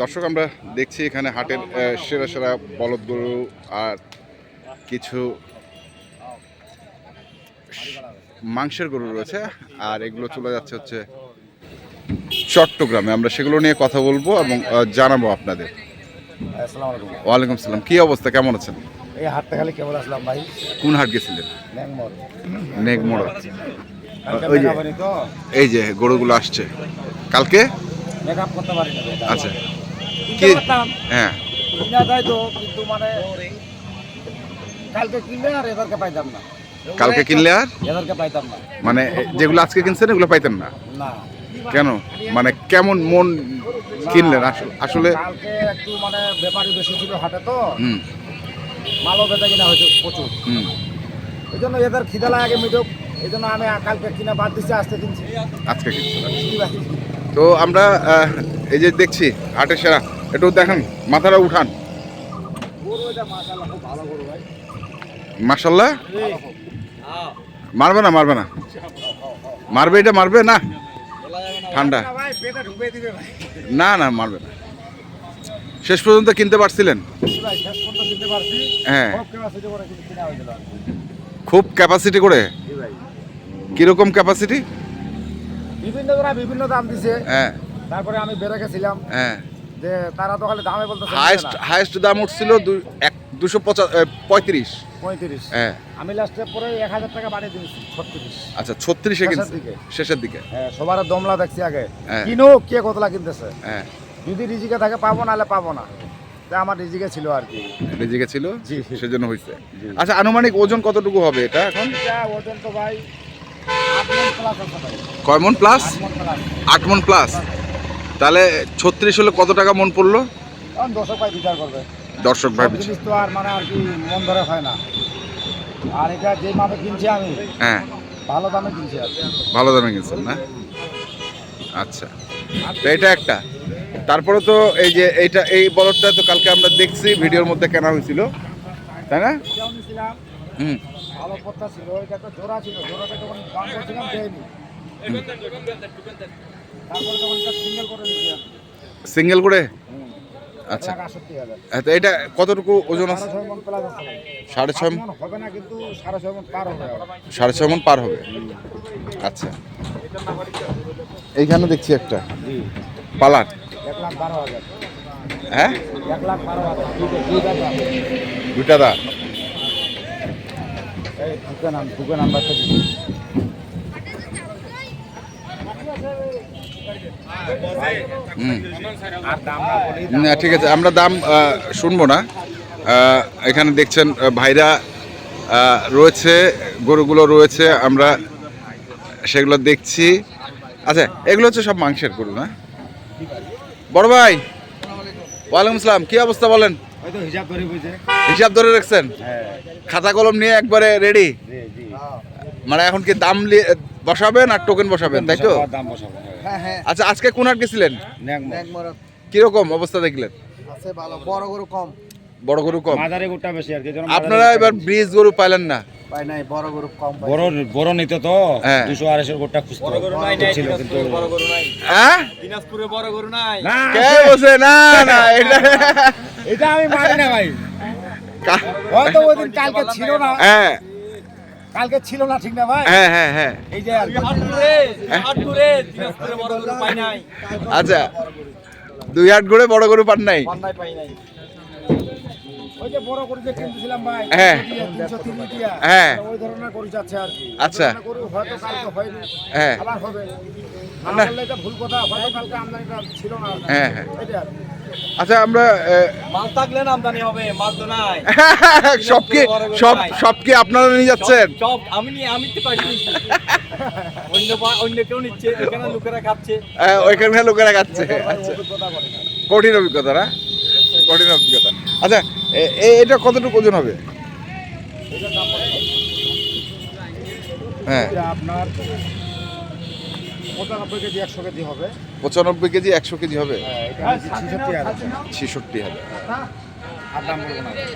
দর্শক আমরা দেখছি এখানে হাটের সেরা সেরা বলদ গরু আর কিছু মাংসের গরু রয়েছে আর এগুলো চলে যাচ্ছে হচ্ছে চট্টগ্রামে। আমরা সেগুলো নিয়ে কথা বলব এবং জানাব আপনাদের। ওয়ালাইকুম সালাম কি অবস্থা? কেমন আছেন? এই হাটটা খালি কেবল আসলাম ভাই। কোন হাট গেছিলেন? নেগমোড় কালকে ওই যে- এই যে গরুগুলো আসছে। কালকে? মেকআপ করতে পারি আচ্ছা। কি? হ্যাঁ। কিন্তু মানে কালকে কিনলে আর এবারকে পাইতাম না। কালকে কিনলে আর? এবারকে পাইতাম না। মানে যেগুলো আজকে কিনছেন এগুলো পাইতেন না? না। কেন? মানে কেমন মন কিনলেন? আসলে আসলে কালকে একটু মানে ব্যাপারই বেশি ছিল হাটে তো। হুম। মালও বেচা কিনা হয়েছে প্রচুর। হুম। এই জন্য এদের খিদে লাগে মিটুক এই জন্য আমি কালকে কিনা বাদ দিচ্ছি আসতে কিনছি। আজকে কিনছেন তো আমরা এই যে দেখছি হাটের সেরা একটু দেখেন মাথাটা উঠান। মাসাল্লাহ মারবে না মারবে না? মারবে এটা মারবে না? ঠান্ডা। না না মারবে না। শেষ পর্যন্ত কিনতে পারছিলেন? হ্যাঁ। খুব ক্যাপাসিটি করে? কীরকম ক্যাপাসিটি বিভিন্ন জনা বিভিন্ন দাম দিছে। হ্যাঁ। তারপরে আমি বেড়ে গেছিলাম। হ্যাঁ। যে তারা তো খালি দামে বলতে হাইস্ট হাইস্ট দাম উঠছিল দুই এক দুশো পঁয়ত্রিশ। পঁয়ত্রিশ। হ্যাঁ। আমি লাস্টে পরে এক হাজার টাকা বাড়িয়ে দিয়েছি ছত্রিশ। আচ্ছা ছত্রিশে কিনছে? দিকে। শেষের দিকে? হ্যাঁ সবার দমলা দেখছি আগে। হ্যাঁ। কিনো কে কতলা কিনতেছে? হ্যাঁ। যদি রিজিকে থাকে পাবো নাহলে পাবো না। তা আমার রিজিকে ছিল আর কি। রেজিকে ছিল? জি। সেজন্য হয়েছে আচ্ছা আনুমানিক ওজন কতটুকু হবে এটা এখন? ওজন তো ভাই আট মন প্লাস আছে ভাই কয় মন প্লাস আট মন প্লাস তাহলে ছত্রিশ হলে কত টাকা মন পড়ল? দশক ভাই বিচার করবে। দর্শক ভাবছে জিনিস তো আর মানে আর কি মন ধরে হয় না। আর এটা যে মাপে কিনছি আমি হ্যাঁ। ভালো দামে কিনছি ভালো দামে কিনছেন না? আচ্ছা। তো এটা একটা। তারপরে তো এই যে এইটা এই বলদটা তো কালকে আমরা দেখছি ভিডিওর মধ্যে কেনা হয়েছিল। তাই না? হুম। ভালো পত্তা ছিল এটা তো জোড়া ছিল জোড়াটা যখন দাম করছিলাম দেয়নি। তারপরে তখন এটা সিঙ্গেল করে দিয়েছিলাম সিঙ্গেল করে? আচ্ছা। এটা কতটুকু ওজন আছে? সাড়ে ছয় মন হবে না কিন্তু সাড়ে ছয় মন পার হবে। সাড়ে ছয় মন পার হবে? আচ্ছা। এইখানে দেখছি একটা। পালাট এক লাখ হ্যাঁ? এক লাখ দুইটা দুটা দা ঠিক আছে, আমরা দাম শুনব না। এখানে দেখছেন ভাইরা রয়েছে, গরুগুলো রয়েছে, আমরা সেগুলো দেখছি। আচ্ছা এগুলো হচ্ছে সব মাংসের গরু, না? বড় ভাই, ওয়ালাইকুম আসসালাম কি অবস্থা বলেন? হিসাব ধরে বুঝে হিসাব ধরে রাখছেন? হ্যাঁ। খাতা কলম নিয়ে একবারে রেডি জি জি। মানে এখন কি দাম বসাবেন আর টোকেন বসাবেন তাই তো? হ্যাঁ। হ্যাঁ আচ্ছা আজকে কোন আর গেছিলেন? ছিলেন কীরকম অবস্থা দেখলেন? আছে বড় গরু কম। বড় গরু কম? মাদারে গোটা বেশি আর কি আপনারা এবার ব্রিজ গরু পাইলেন না? পাই নাই বড় গরু কম বড় বড় নিতে তো হ্যাঁ। দুশো আড়াইশো গোটা খুঁজতে ছিল কিন্তু হ্যাঁ? দিনাজপুরে বড় গরু নাই। না কে বসে না না এটা এটা আমি মানি না ভাই। হয়তো ওই দিন কালকে ছিল না। হ্যাঁ। কালকে ছিল না ঠিক না ভাই? হ্যাঁ হ্যাঁ হ্যাঁ। এই যে দিনাজপুরে বড় গরু পাই নাই। আচ্ছা দুই হাট ঘুরে বড় গরু পান নাই পাই নাই। ওই যে বড় গরু যে কিনতেছিলাম ভাই হ্যাঁ। হ্যাঁ। ওই ধরনের গরু যাচ্ছে আর কি। আচ্ছা। ওই হয়তো কালকে হয়নি হ্যাঁ। আবার হবে। না না। বললে এটা ভুল কথা হয়তো কালকে আমদানিটা ছিল না। হ্যাঁ, হ্যাঁ। এটা আচ্ছা আমরা মাল থাকলে আমদানি হবে মাল তো নাই। সব কি সব সব কি আপনারা নিয়ে যাচ্ছেন? সব- আমি নিয়ে আমি তো কয়েকটা অন্য অন্য কেউ নিচ্ছে এখানে লোকেরা খাচ্ছে। আহ, ওইখানকার লোকেরা খাচ্ছে। আচ্ছা। কঠিন অভিজ্ঞতা না? কঠিন অভিজ্ঞতা আচ্ছা এটা কতটুকু ওজন হবে? হ্যাঁ। এটা আপনার পঁচানব্বই কেজি একশো কেজি হবে। পঁচানব্বই কেজি একশো কেজি হবে? হ্যাঁ, ছিষট্টি হাজার।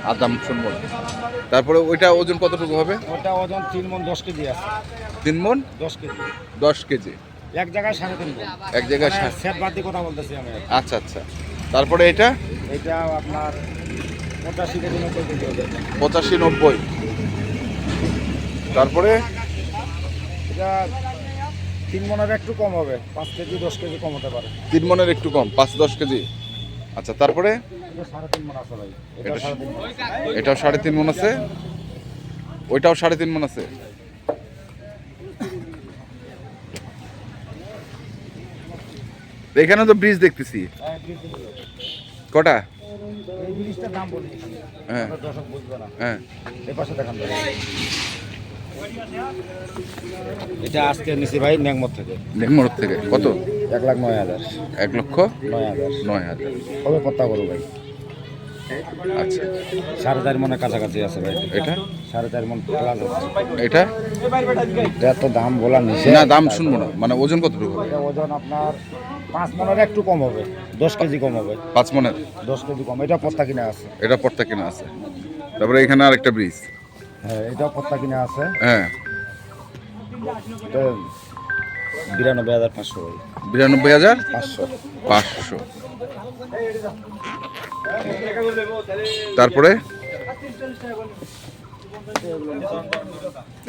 আর দাম শুনব না। তারপরে ওইটা ওজন কতটুকু হবে? ওটা ওজন তিন মন দশ কেজি আছে। তিন মন দশ কেজি। দশ কেজি। এক জায়গায় সাড়ে তিন এক জায়গায় মানে সেট বাদ দিয়ে কথা বলতেছি আমি আচ্ছা আচ্ছা। তারপরে এটা? এটা আপনার পঁচাশি নব্বই পঁচাশি নব্বই। তারপরে? এটা তিন মনের একটু কম হবে পাঁচ কেজি দশ কেজি কম হতে পারে। তিন মনের একটু কম পাঁচ দশ কেজি। আচ্ছা তারপরে? এটাও সাড়ে তিন মন আছে? ওইটাও সাড়ে তিন মন আছে? এখানে তো ব্রিজ দেখতেছি। কটা? এই জিনিসটার দাম বলি। হ্যাঁ। দর্শক বুঝবে না। হ্যাঁ। এই পাশে দেখান এটা আজকে নিছি ভাই ন্যাংমত থেকে। নেমরত থেকে। কত? এক লাখ নয় হাজার। এক লক্ষ? নয় হাজার। নয় হাজার। কবে পত্তা করো ভাই? আচ্ছা। সাড়ে চার মনের কাছাকাছি আছে ভাই। এটা? সাড়ে চার মন প্লাস আছে। এটা? এটা তো দাম বলা নিচে না দাম শুনব না। মানে ওজন কতটুকু ওজন আপনার পাঁচ মনের একটু কম হবে। দশ কেজি কম হবে। পাঁচ মনের? দশ কেজি কম এটা পত্তা কিনা আছে। এটা পত্তা কিনা আছে। তারপরে এখানে আরেকটা ব্রিজ। হ্যাঁ এটাও পত্তা কিনা আছে। হ্যাঁ। এটা বিরানব্বই হাজার পাঁচশো বিরানব্বই হাজার পাঁচশো। পাঁচশো। তারপরে?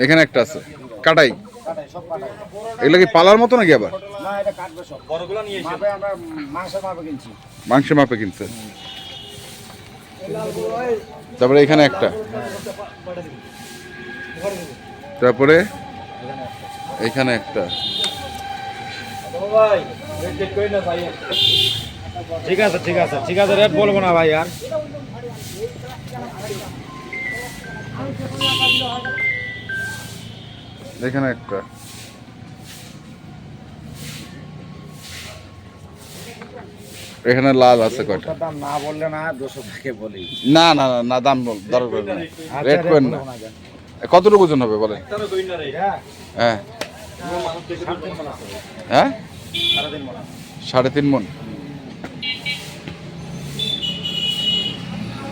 এখানে একটা আছে। কাটাই। এগুলো কি পালার মতো নাকি আবার? না এটা কাটবে সব। বড়গুলো নিয়ে এসে। মাপে আমরা মাংসের মাপে কিনছি। তারপরে এখানে একটা। তারপরে এখানে একটা। ঠিক আছে ঠিক আছে ঠিক আছে রেট বলব না ভাই আর। এখানে একটা। এখানে লাল আছে কয়টা? দাম না বললে না দুশো টাকা বলি। না না না না দাম বল দরকার আচ্ছা, রেট করেন না। কতটুকু ওজন হবে বলেন? না হ্যাঁ। হ্যাঁ? সাড়ে তিন মন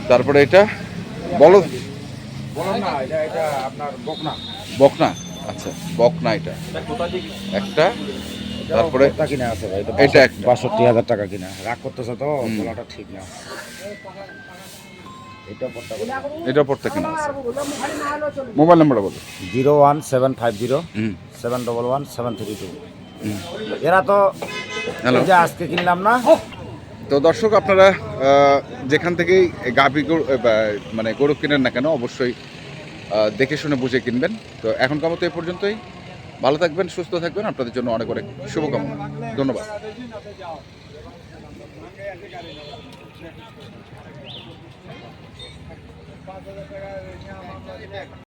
তারপরে এটা? বলো না এটা এটা আপনার বকনা। বকনা। আচ্ছা বকনা এটা। এটা একটা তারপরে কিনা আছে ভাই এটা বাষট্টি হাজার টাকা কিনা। রাগ করতেছে তো বলাটা ঠিক না। এটা পড়তে কিনা আছে? মোবাইল নাম্বারটা বলো। Zero one seven five zero seven double one seven three two. এরা তো যে আজকে কিনলাম না? তো দর্শক আপনারা যেখান থেকেই গাভি গরু মানে গরু কিনেন না কেন অবশ্যই দেখে শুনে বুঝে কিনবেন। তো এখনকার মতো এ পর্যন্তই। ভালো থাকবেন, সুস্থ থাকবেন, আপনাদের জন্য অনেক অনেক শুভকামনা। ধন্যবাদ।